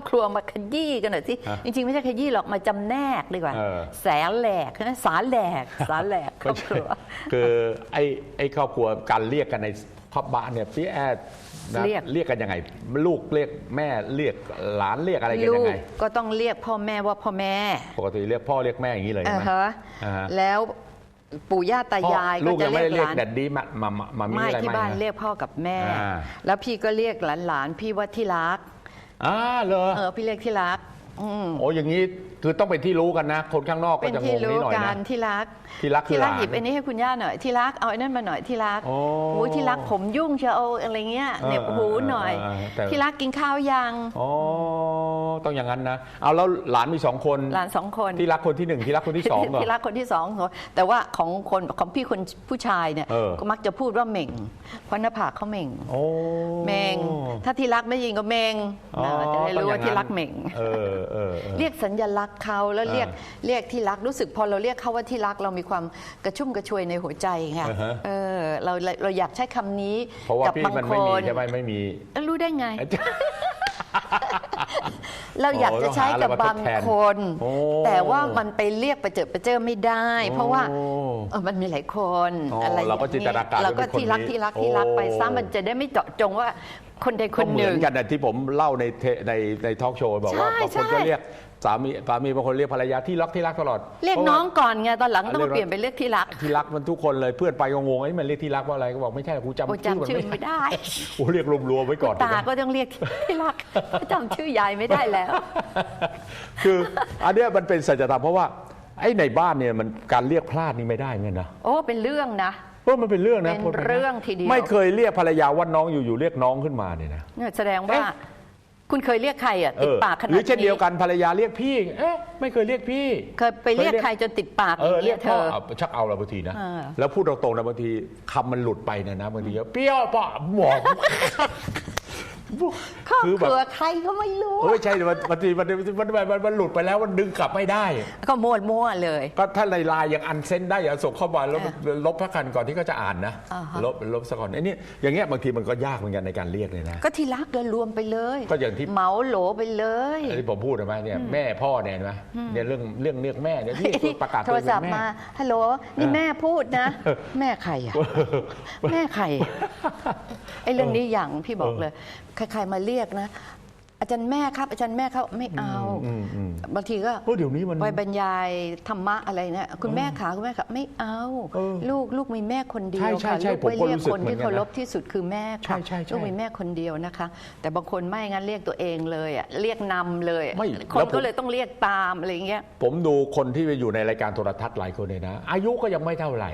อบครัวมาขยี้กันหน่อยสิฮะจริง ๆ ไม่ใช่ขยี้หรอกมาจำแนกดีกว่าเออแสแหลกนะสาแหลกสาแหลกครอบครัวคือไอ้ไอ้ครอบครัวการเรียกกันในครอบบ้านเนี่ยพี่แอดนะเรียกเรียกกันยังไง ลูกเรียกแม่เรียกหลานเรียกอะไรกันลูยังกไงก็ต้องเรียกพ่อแม่ว่าพ่อแม่ ปกติเรียกพ่อเรียกแม่อย่างนี้เลยใช่อ่าไหมฮะอ่าฮะแล้วปู่ย่าตายายพ่อลูก็กจะยังไม่เรียได้กหเรียกลานแดดดี้มามามามามีไม่อะไรที่ไม่บ้านนะเรียกพ่อกับแม่อ่าแล้วพี่ก็เรียกหลานๆพี่ว่าที่รัก อ่าเหรอเออพี่เรียกที่รักอืมโอ้อย่างนี้คือต้องเป็นที่รู้กันนะ คนข้างนอกก็เป็นจะงที่งนิรู้ดหน่อยกันะ นที่รักที่รักคือที่รักหลานหยิบไอ้นี้ให้คุณย่าหน่อยที่รักเอาไอ้นั่นมาหน่อยที่รักโอ้โอ้ยที่รักผมยุ่งเชียวเอาอะไรเงี้ยเออเหน็บหูหน่อยเออเออแต่ ที่รักกินข้าวยัง อ๋อ ต้องอย่างนั้นนะ เอาแล้วหลานมีสองคนหลานสองคนที่รักคนที่หนึ่งที่รักคนที่สองเหรอ ที่รักคนที่สองเหรอแต่ว่าของคนของพี่คนผู้ชายเนี่ยเออ ก็มักจะพูดว่าเหม่งเพราะหน้าผากเขาเหม่งโอ้เมงถ้าที่รักไม่ยิงก็เมงอ๋อนะจะได้รู้ว่าที่รักเหม่ง เออเออเออ เรียกสัญลักษณ์เขาแล้วเรียกอ่าเรียกที่รักรู้สึกพอเราเรียกเขาว่าที่รักเรามีความกระชุ่มกระชวยในหัวใจไงอ่าฮะ เออเราเราอยากใช้คำนี้เพราะว่ากับพี่บางมันคไม่มีนใช่ไหมไม่มีรู้ได้ไง เราอยากจะใช้กับบางคนโอ้แต่ว่ามันไปเรียกไปเจอไปเจอไม่ได้ เพราะว่าโอ้เออมันมีหลายคนอ๋อออะไรอย่งเราก็จินตนาการเราก็ว่าเป็นคนที่รักนี้ที่รักที่รักไปโอ้ซ้ำมันจะได้ไม่เจาะจงว่าคนใดคก็นเหหมืนึ่องนกันนะที่ผมเล่าในเทในในทอล์กโชว์บอกว่าใช่บางคนใช่ก็เรียก สามีสามีบางคนเรียกภรรยาที่รักที่รักตลอดเรียกพาะว่าน้องก่อนไงตอนหลังต้องเรียกเปลี่ยนไปเรียกที่รัก ที่รักมันทุกคนเลยเพื่อนไปก็งงไอ้ยมันเรียกที่รักว่าอะไรก็บอกไม่ใช่กูโอ้จำชื่อจำชื่อมันไม่ไม่ได้โอ้เรียกรวมๆไว้ก่อนตาก็ต้องเรียกที่รักจำชื่อยายไม่ได้แล้ว คืออันเนี้ยมันเป็นสัจธรรมเพราะว่าไอ้ในบ้านเนี่ยมันการเรียกพลาดนี่ไม่ได้เงี้ยนะโอ้เป็นเรื่องนะเพราะมันเป็นเรื่องนะเป็นพลนะเรื่องทีเดียวไม่เคยเรียกภรรยาว่าน้องอยู่ๆเรียกน้องขึ้นมาเนี่ยนะเนี่ยแสดงว่าเอ๊ะ คุณเคยเรียกใครอะเอติดอปากขนาดหรือนี้เช่นเดียวกันภรรยาเรียกพี่เอ๊ะไม่เคยเรียกพี่ เคยไปเรียกใครจนติดปากเอออย่างเรีเงี้ยกยเธพ่ออ เอาชักเอาละบางทีนะ เออ แล้วพูดตรงๆนะบางทีคำมันหลุดไปเนี่ยนะบางทีก็เปรี้ยวปะหมอก ครอบคือคแบบรัวใครก็ไม่รู้เฮ้ยใช่แต่มันบางทีมันมันมันมันมันหลุดไปแล้วมันดึงกลับไม่ได้ ก็มั่วมั่วๆเลย ก็ถ้าในไลน์ยังอันเซนได้อย่าส่งเข้ามาแล้วลบพักกันก่อนที่เขาจะอ่านนะอ่าฮะ ลบลบซะก่อนไอ้นี่อย่างเงี้ยบางทีมันก็ยากเหมือนกันในการเรียกเลยนะ ก็ที่รักเลยรวมไปเลยก็อย่างที่ เหมาโหลไปเลย ที่ผมพูดใช่ไหมเนี่ยแม่พ่อเนี่ยเห็นไหมเนี่ยเรื่องเรื่องเรียกแม่เนี่ยที่ประกาศโทตัวรเองศัเป็พนท์แม่ มา ฮัลโหล นี่แม่พูดนะ แม่ใครอะ แม่ใครไอ้เรื่องนี้อย่างพี่บอกเลยใครๆมาเรียกนะ อาจารย์แม่ครับ อาจารย์แม่เขาไม่เอาอืมอืม บางทีก็โอ้เดี๋ยวนี้มันไปบรรยายธรรมะอะไรเนี่ยคุณแม่ขาคุณแม่ขาไม่เอา เออลูกลูกมีแม่คนเดียวใช่ใช่ค่ะใช่ลูกไม่ผมก็เรียกรู้สึกคนเหมือที่นกันนะเคารพที่สุดคือแม่ค่ะใช่ใช่ใช่ลูกมีแม่คนเดียวนะคะ แต่บางคนไม่งั้นเรียกตัวเองเลยอะเรียกนำเลยอะไม่คแล้นวผม ก็เลยต้องเรียกตามอะไรอย่างเงี้ย ผมดูคนที่ไปอยู่ในรายการโทรทัศน์หลายคนเนี่ยนะ อายุก็ยังไม่เท่าไหร่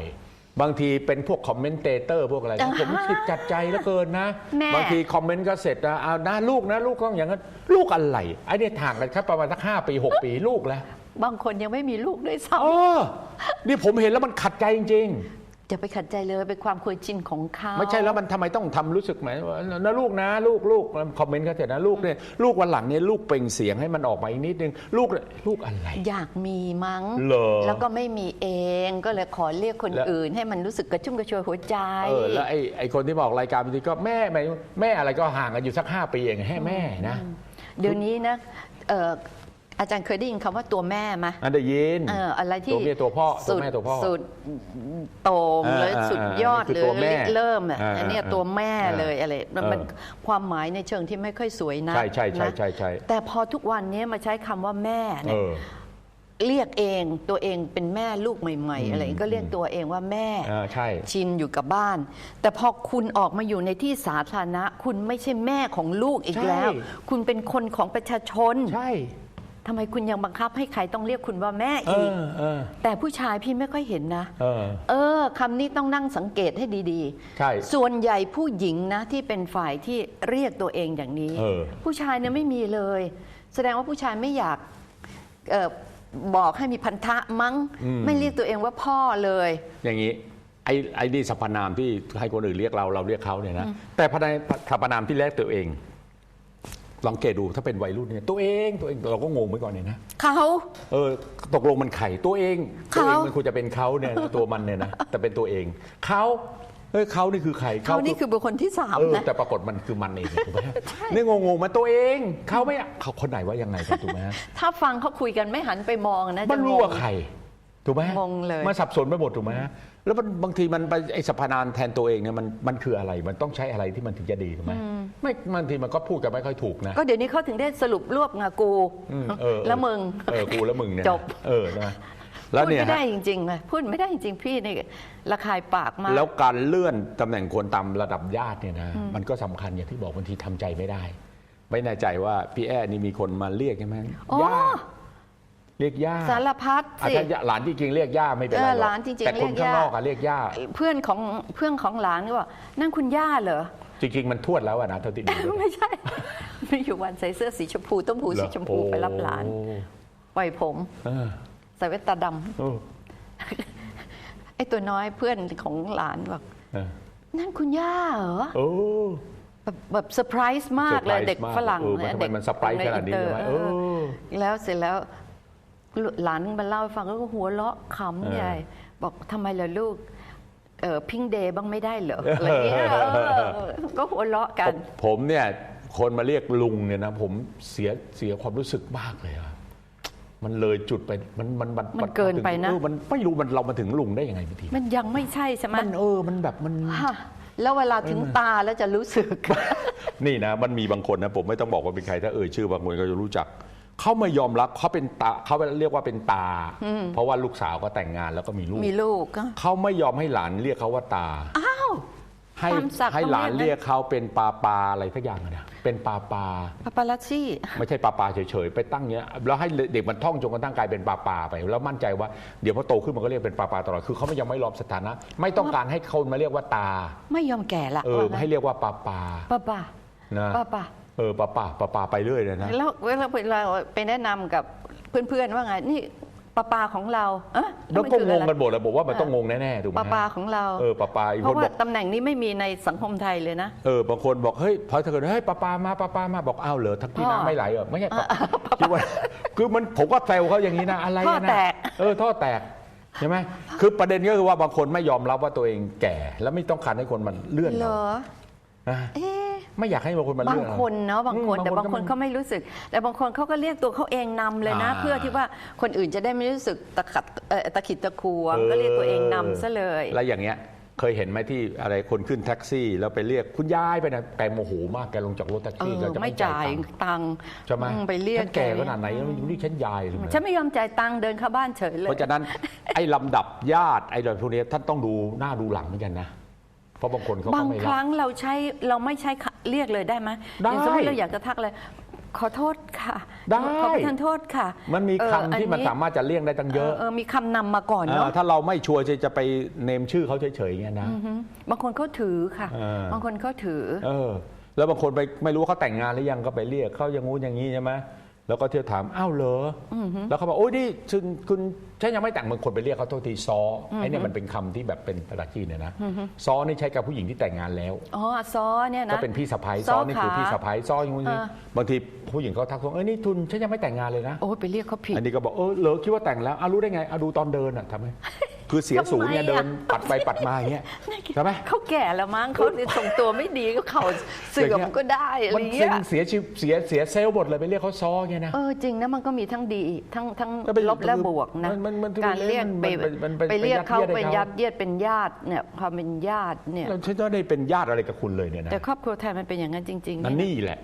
บางทีเป็นพวกคอมเมนเตเตอร์พวกอะไรนะอ่าฮะผมคิดจัดใจเหลือเกินนะ แม่ บางทีคอมเมนต์ก็เสร็จนะเอานะลูกนะลูกต้องอย่างนั้น ลูกอะไรไอ้เนี่ยห่างกันแค่ประมาณสักห้าปีหกปีลูกแล้วบางคนยังไม่มีลูกด้วยซ้เออนี่ผมเห็นแล้วมันขัดใจจริงำ จะไปขัดใจเลยเป็นความเคยชินของเขาๆไม่ใช่แล้วมันทำไมต้องทำรู้สึกไหมว่านะลูกนะ ลูกลูกคอมเมนต์ก็เสร็จนะลูกเนี่ยลูกวันหลังเนี่ยลูกเปล่งเสียงให้มันออกมาอีกนิดนึง ลูกลูกอะไร อยากมีมั้ง เหรอ แล้วก็ไม่มีเองก็เลยขอเรียกคนแล้ว อื่น ให้มันรู้สึกกระชุ่มกระชวยหัวใจ เออแล้วไอ้ไอ้คนที่บอกรายการบางทีก็แม่แม่แม่อะไรก็ห่างกันอยู่สักห้าปีเองให้แม่นะ เดี๋ยวนี้นะเอ่อ อาจารย์เคยได้ยินคำว่าตัวแม่ไหมอันได้ยินเอออะไรที่ตัวเมียตัวพ่อตัวแม่ตัวพ่อสุดโต่งอ่าเลยอ่าสุดยอดอ่าเลคือยตัวแม่เริ่มอะอ่าอันเนี้ยอ่าตัวแม่อ่าเลยอะไรมันเออมันความหมายในเชิงที่ไม่ค่อยสวยนะใช่ใช่ใช่นะใช่ใช่แต่พอทุกวันนี้มาใช้คำว่าแม่เอเนี่ยอเรียกเองตัวเองเป็นแม่ลูกใหม่ๆ อะไรก็เรียกตัวเองว่าแม่อ่าใช่ชินอยู่กับบ้าน แต่พอคุณออกมาอยู่ในที่สาธารณะ คุณไม่ใช่แม่ของลูกอีกใช่แล้ว คุณเป็นคนของประชาชนใช่ ทำไมคุณยังบังคับให้ใครต้องเรียกคุณว่าแม่เออีก อเออ แต่ผู้ชายพี่ไม่ค่อยเห็นนะ เออ เออคำนี้ต้องนั่งสังเกตให้ดีใช่ส่วนใหญ่ผู้หญิงนะที่เป็นฝ่ายที่เรียกตัวเองอย่างนี้ เออ ผู้ชายเนี่ยไม่มีเลย แสดงว่าผู้ชายไม่อยากเออบอกให้มีพันธะมั้ง ไม่เรียกตัวเองว่าพ่อเลย อย่างนี้ไอ้ไอ้นี่สรรพนามที่ให้คนอื่นเรียกเราเราเรียกเขาเนี่ยนะแต่พนสรรพนามที่แรกตัวเอง ลองเกตดูถ้าเป็นวัยรุ่นเนี่ยตัวเองตัวเองเราก็งงเหมือนก่อนเนี่ยนะเขา เออตกลงมันไข่ตัวเองเขาตัวเองมันควรจะเป็นเขาเนี่ยนะตัวมันเนี่ยนะแต่เป็นตัวเองเขาเฮ้ยเขานี่คือใครเขานี่คือบุคคลที่สามเออนะแต่ปรากฏมันคือมันเองถูกไหมนี่งงๆมาตัวเองเขาไม่เขาคนไหนว่ายังไงกันถูกไหมถ้าฟังเขาคุยกันไม่หันไปมองนะมันจะงรู้งว่าใคร ถูกไหมงงเลยมันสับสนไปหมดถูกไหมแล้วมันบางทีมันไปไอ้สรรพนามแทนตัวเองเนี่ยมันมันคืออะไรมันต้องใช้อะไรที่มันถึงจะดีถูกไหมไม่บางทีมันก็พูดกันไม่ค่อยถูกนะก็เดี๋ยวนี้เขาถึงได้สรุปรวบไงกูอืมเออแล้วมึงเออกูแล้วมึงเนี่ยนะจบเออนะแล้วพูดเนี่ยไม่ได้ฮะจริงๆเลยพูดไม่ได้จริง ๆ พี่นี่ระคายปากมาก แล้วการเลื่อนตำแหน่งคนตามระดับญาติเนี่ยนะมันก็สำคัญอย่างที่บอกบางทีทำใจไม่ได้ ไม่แน่ใจว่าพี่แอ้นี่มีคนมาเรียกใช่ไหมอ๋อย่า เรียกย่าสารพัดอาจสิจะหลานที่จริงเรียกย่าไม่เป็นไรเออรอกหลานจริงๆแต่คนเรียกข้างย่า นอกอะเรียกย่า เพื่อนของเพื่อนของหลานก็บอกนั่นคุณย่าเหรอ จริงๆมันทวดแล้วอะนะเท่าที่ดูไม่ใช่ มีอยู่วันใส่เสื้อสีชมพูต้มหูสีชมพูไปรับหลานโอ้ปล่อยผมเออใส่แว่นตาดำเออไอ้ตัวน้อยเพื่อนของหลานบอกเออนั่นคุณย่าเหรอ โอ้ แบบแบบเซอร์ไพรส์มากเลยเซอร์ไพรส์เด็กฝรั่งมากเออมันทำไมเด็กมันสไปร์ขนาดนี้ใอิใช่ไหมเออเออ แล้วเสร็จแล้ว หลานมาเล่าให้ฟังก็หัวเราะขำใหญ่บอกทำไมล่ะลูกเออพิงเดย์บ้างไม่ได้เหรออะไรเงี้ยเออก็หัวเราะกันผมผมเนี่ย คนมาเรียกลุงเนี่ยนะ ผมเสียเสียความรู้สึกมากเลยอะมันเลยจุดไปมันมันมันมันเกินไปนะ เออมันไม่รู้มันเรามาถึงลุงได้ยังไงบางทีมันยังไม่ใช่ใช่ไหมมันเออมันแบบมัน ฮะแล้วเวลาถึงตาแล้วจะรู้สึก นี่นะ มันมีบางคนนะ ผมไม่ต้องบอกว่าเป็นใครถ้าเอ่ยชื่อบางคนก็จะรู้จัก เขาไม่ยอมรับเขาเป็นตาเขาเรียกว่าเป็นตา เพราะว่าลูกสาวก็แต่งงานแล้วก็มีลูกมีลูกก็เขาไม่ยอมให้หลานเรียกเขาว่าตาอ้าวให้ตามศักดิ์ให้หลานต้องเรีเรียยกกนะเขาเป็นปาปาอะไรสักอย่างอะนะเป็นปาปาปาปาลัซซี่ไม่ใช่ปาปาเฉยๆไปตั้งเนี้ยแล้วให้เด็กมันท่องจนกระทั่งกลายเป็นปาปาไป แล้วมั่นใจว่าเดี๋ยวพอโตขึ้นมันก็เรียกเป็นปาปาตลอดคือเขาไม่ยังไม่ยอมสถานะ ไม่ต้องการให้คนมาเรียกว่าตา ไม่ยอมแก่ละเออว่างั้นให้เรียกว่าปาปาป้าป้านะป้าป้า เออปาปาปาปาไปเรื่อยเลยนะ แล้วเวลาเวลาไปแนะนำกับเพื่อนๆว่าไงนี่ป้าป้าของเราเอะแล้วก็มันคืงองอะไรกันหมดเลยบอกว่ามันต้องงงแน่ๆถูกไหมป้าป้าของเราเออปาปาอีกเพคนราะบว่าอกตำแหน่งนี้ไม่มีในสังคมไทยเลยนะ เออบางคนบอกเฮ้ยพอถ้าเกิดเฮ้ยปาปามาปาปามาบอกอ้าวเหรอทักพี่พ่อน้ำไม่ไหลเหรอไม่ใช่ปาคิดว่าคือมันผมก็แซวเขาอย่างนี้นะอะไรท่ออะนะแตก เออท่อแตกใช่ไหมคือประเด็นก็คือว่าบางคนไม่ยอมรับว่าตัวเองแก่ แล้วไม่ต้องการให้คนมันเลื่อนเหรเราอ นะ เอ๊ะ ไม่อยากให้บางคนมันบางเลื่อนคนเนาะบางคนอืมแต่บางคนก็เขาไม่รู้สึก แต่บางคนเขาก็เรียกตัวเขาเองนำเลยนะ อ่าเพื่อที่ว่าคนอื่นจะได้ไม่รู้สึกตะขัดเอ่อตะขิดตะขวง เออ ก็เรียกตัวเองนำซะเลย แล้วอย่างเงี้ยเคยเห็นไหมที่อะไรคนขึ้นแท็กซี่แล้วไปเรียกคุณยายไปนะแกโมโหมากแกลงจากรถแท็กเอซี่อแกจะไม่ไม่จ่าจ่ายยตังค์ตังค์ใช่ไหมอืไปเรียกฉันแก่ขนาดไหนแล้วอยู่นี่ฉันยายเลยฉันไม่ยอมจ่ายตังค์เดินเข้าบ้านเฉยเลย เพราะฉะนั้น ไอ้ลำดับญาติไอ้เรื่องพวกนี้ท่านต้องดูหน้าดูหลังเหมือนกันนะ เพราะบางคนเขาบาก็งไม่ครับรั้งเราใช้เราไม่ใช้ค่ะ เรียกเลยได้ไหมได้อย่างสมมติเราอยากจะทักเลย ขอโทษค่ะได้ ขอประทานโทษค่ะมันมีเออคำที่มันอัสามารถจะเลี่ยงได้ตั้งเยอะเออมีคำนำมาก่อนเอเนาะอถ้าเราไม่ชัวร์จะจะไปเนมชื่อเขาเฉยๆเงี้ยนะ อือหือบางคนเขาถือค่ะ เออ บางคนเขาถือ เออ แล้วบางคนไปไม่รู้ว่าเขาแต่งงานหรือยังก็ไปเรียกเขาอย่างงู้นอย่างนี้ใช่ไหม แล้วก็เที่ยวถามอ้าวเหรออแล้วเขาบอกโอ้ยนี่คุณคุณฉันยังไม่แต่งบางคนไปเรียกเขาโทษทีซออไอ้เนี่ยมันเป็นคำที่แบบเป็นภาษาจีนเนี่ยนะซอนี่ใช้กับผู้หญิงที่แต่งงานแล้ว อ๋อซอเนี่ยนะ ก็เป็นพี่สะพ้ายซ้ซ้ออนี่คือขา พี่สะพ้ายซ้ออย่างงู้นอย่างนี้เออบางทีผู้หญิงเขาทักท้วงเอ้ยนี่ทุนฉันยังไม่แต่งงานเลยนะ โอ้ยไปเรียกเขาผิด อันนี้ก็บอกเออเหรอคิดว่าแต่งแล้วอารู้ได้ไงอาดูตอนเดินอะทำไม คือเสียสูงเนี่ยทำไมอะเดินปัดไปปัดมาอย่างเงี้ยใช่ไหมเขาแก่แล้วมั้งเขาทรงตัวไม่ดีก็เข่าเสื่อมก็ได้อะไรมันเงี้เซ็งยเสียชีวิตเสียเสียเซลล์หมดเลยไปเรียกเขาซ้อเงี้ยนะเออจริงนะมันก็มีทั้งดีทั้งทั้งก็เป็นลบและบวกนะมันมันมันการเรียกมันไปมันมันมันไปเรียกเขาไปเป็นยัยัดดเยีเยียยดดให้เขาเป็นญาติเนี่ยความเป็นญาติเนี่ยเราฉันจะได้เป็นญาติอะไรกับคุณเลยเนี่ยนะแต่ครอบครัวไทยมันเป็นอย่างนั้นจริงๆนั่นเนี่ยนี่แหละ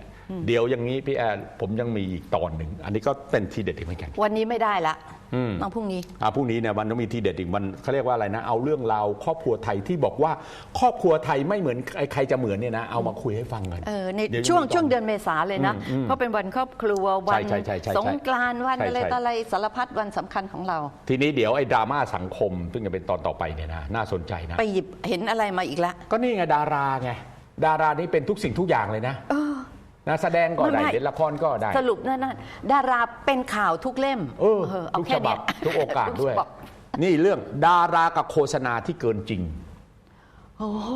เดี๋ยวอย่างนี้พี่แอนผมยังมีอีกตอนหนึ่ง อันนี้ก็เป็นทีเด็ดอีกเหมือนกัน วันนี้ไม่ได้ละอืมต้องพรุ่งนี้อ่าพรุ่งนี้เนี่ยมันต้องมีทีเด็ดอีกมันเขาเรียกว่าอะไรนะ เอาเรื่องราวครอบครัวไทยที่บอกว่า ครอบครัวไทยไม่เหมือนใครใครจะเหมือนเนี่ยนะเอามาคุยให้ฟังกันเออในดี๋ยช่วงมีตช่วงเดือนเมษาเลยนะอืมอืมเพราะเป็นวันครอบครัววันใช่ใช่ใช่ใช่สงกรานต์วันใช่อะไรใช่ต่ออะไรสารพัดวันสำคัญของเรา ทีนี้เดี๋ยวไอ้ดราม่าสังคมซึ่งจะเป็นตอนต่อไปเนี่ยนะน่าสนใจนะไปหยิบเห็นอะไรมาอีกละก็นี่ไงดาราไงดารานี่เป็นทุกสิ่งทุกอย่างเลยนะ นะแสดงก็ไม่ได้ไม่ เล่นละครก็ได้ สรุปนั่นนะดาราเป็นข่าวทุกเล่มเออเอาทุกแค่ฉบัเนี้บยทุกโอกาสทุด้วย ฉบับนี่เรื่องดารากับโฆษณาที่เกินจริง โอ้โห